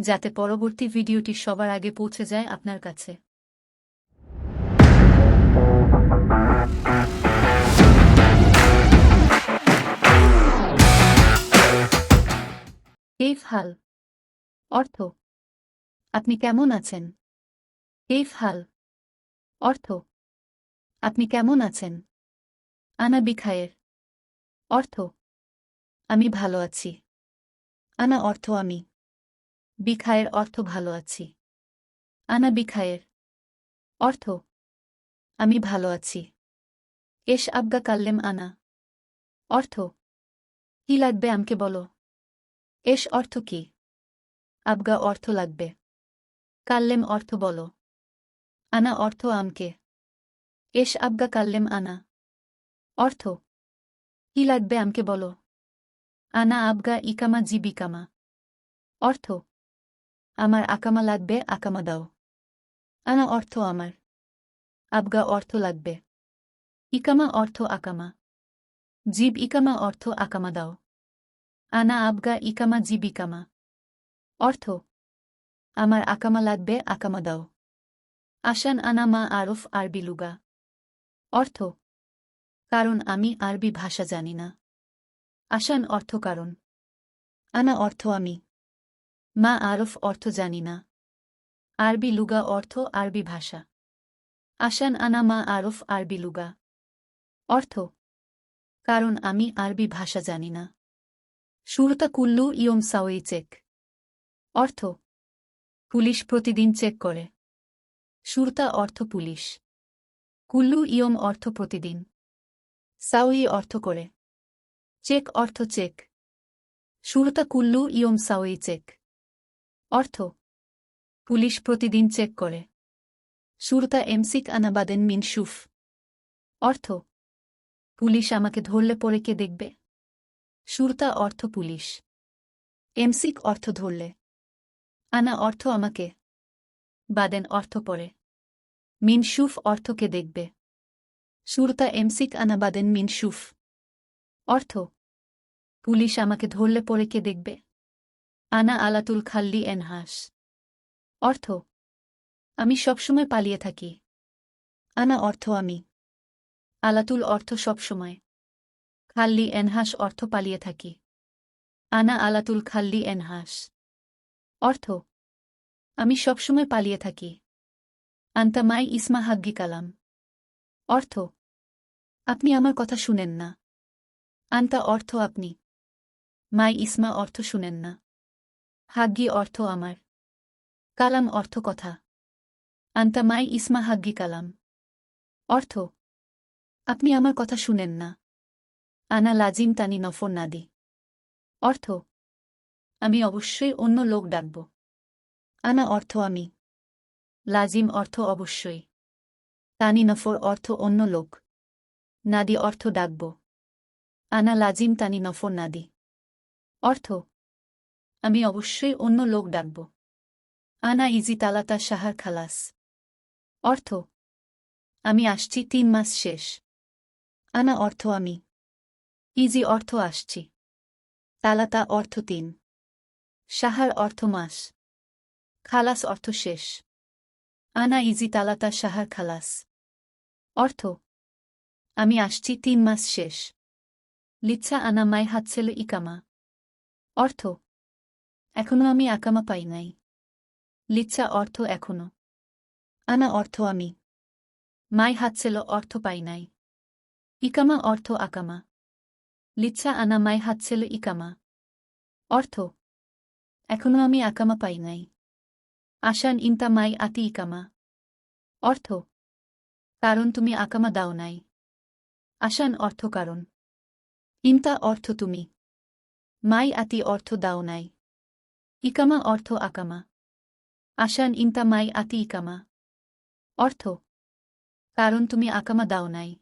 যাতে পরবর্তী ভিডিওটি সবার আগে পৌঁছে যায় আপনার কাছে। কেফ হাল। অর্থ, আপনি কেমন আছেন? কেফ হাল। অর্থ, আপনি কেমন আছেন? আনা বিখায়ের। অর্থ, আমি ভালো আছি। আনা অর্থ আমি। বিখায়ের অর্থ ভালো আছি। আনা বিখায়ের অর্থ, আমি ভালো আছি। এস আবগা কাল্লেম আনা। অর্থ, কি লাগবে আমকে বলো। এস অর্থ কি? আবগা অর্থ লাগবে। কাল্লেম অর্থ বলো। আনা অর্থ আমকে। এস আবগা কাল্লেম আনা। অর্থ, কি লাগবে আমকে বলো। আনা আবগা ইকামা জীবিকামা অর্থ আমার আকামা লাগবে আকামা দাও আনা অর্থ আমার আবগা অর্থ লাগবে ইকামা অর্থ আকামা জীব ইকামা অর্থ আকামা দাও আনা আবগা ইকামা জীবিকামা অর্থ আমার আকামা লাগবে আকামা দাও আসান আনা মা আরফ আরবি লুগা অর্থ কারণ আমি আরবি ভাষা জানি না আসান অর্থ কারণ আনা অর্থ আমি মা আরফ অর্থ জানি না। আরবি লুগা অর্থ আরবি ভাষা। আসান আনা মা আরফ আরবি লুগা। অর্থ, কারণ আমি আরবি ভাষা জানি না। শুরুতা কুল্লু ইয়ম সাওয়ি চেক। অর্থ, পুলিশ প্রতিদিন চেক করে। সুরতা অর্থ পুলিশ। কুল্লু ইয়ম অর্থ প্রতিদিন। সাউই অর্থ করে। চেক অর্থ চেক। শুরুতা কুল্লু ইয়ম সাউই চেক। অর্থ? পুলিশ প্রতিদিন চেক করে। সুরতা এমসিক আনাবাদেন মিনসুফ অর্থ? পুলিশ আমাকে ধরলে পরে কে দেখবে? সুরতা অর্থ পুলিশ। এমসিক অর্থ ধরলে। আনা অর্থ আমাকে। বাদেন অর্থ পরে। মিন সুফ অর্থ কে দেখবে? সুরতা এমসিক আনাবাদেন মিনসুফ অর্থ? পুলিশ আমাকে ধরলে পরে কে দেখবে? আনা আলাতুল খাল্লি এনহাস। অর্থ, আমি সবসময় পালিয়ে থাকি। আনা অর্থ, আমি। আলাতুল অর্থ, সবসময়। খাল্লি এনহাস অর্থ, পালিয়ে থাকি। আনা আলাতুল খাল্লি এনহাস। অর্থ, আমি সবসময় পালিয়ে থাকি। আন্তামাই ইসমা হাগ্গি কালাম। অর্থ, আপনি আমার কথা শুনেন না। আন্তা অর্থ, আপনি। মাই ইসমা অর্থ, শুনেন না। হাগ্গি অর্থ আমার। কালাম অর্থ কথা। আন্তামাই ইসমা হাগ্গি কালাম। অর্থ, আপনি আমার কথা শুনেন না। আনা লাজিম তানি নফর নাদি অর্থ, আমি অবশ্যই অন্য লোক ডাকব। আনা অর্থ আমি। লাজিম অর্থ অবশ্যই। তানি নফর অর্থ অন্য লোক। নাদি অর্থ ডাকব। আনা লাজিম তানি নফর নাদি অর্থ আমি অবশ্যই অন্য লোক ডাকব। আনা ইজি তালাতা সাহার খালাস। অর্থ, আমি আসছি তিন মাস শেষ। আনা অর্থ, আমি। ইজি অর্থ, আসছি। তালাতা অর্থ, তিন। সাহার অর্থ, মাস। খালাস অর্থ, শেষ। আনা ইজি তালাতা সাহার খালাস। অর্থ, আমি আসছি তিন মাস শেষ। লিচ্ছা আনা মাই হাতছেল ইকামা। অর্থ এখনও আমি আকামা পাই নাই। লিচ্ছা অর্থ এখনও। আনা অর্থ আমি। মাই হাতছেল অর্থ পাই নাই। ইকামা অর্থ আকামা। লিচ্ছা আনা মাই হাতছেল ইকামা। অর্থ, এখনও আমি আকামা পাই নাই। আশান ইন্তা মাই আতি ইকামা। অর্থ, কারণ তুমি আকামা দাও নাই। আশান অর্থ কারণ। ইন্তা অর্থ তুমি। মাই আতি অর্থ দাও নাই। ইকামা অর্থ আকামা। আশান ইন্তামাই আতি ইকামা। অর্থ কারণ তুমি আকামা দাও নাই।